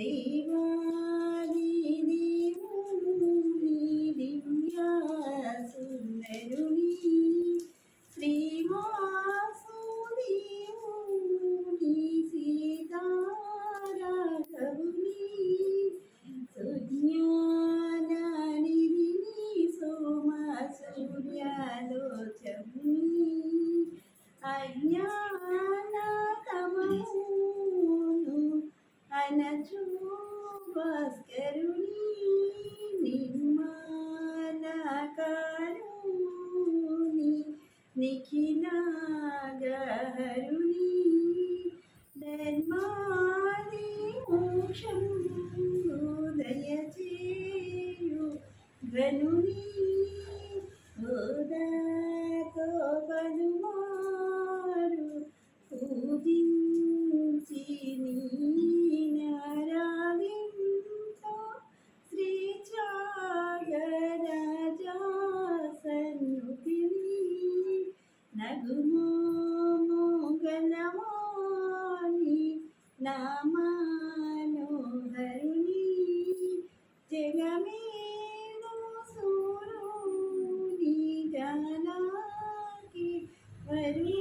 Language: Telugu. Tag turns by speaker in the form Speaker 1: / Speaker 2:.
Speaker 1: ദേവാദി ദേവോനി ദിവ്യാസുന്ദരുണി ശ്രീവാസുദേവോനി സീതാരാഘവുനി സുജ്ഞാനാനിരിനി സോമസൂര്യാലോചമുനി അജ്ഞാന തമൂനു അനജു భాస్కరుని నిర్మాణకారుని నిఖిలాగహరుని ధర్మాది మోక్షం దయచేయు. ధనుని నా మనోహరుని జగమేను సూరుని జనాకి వరుణి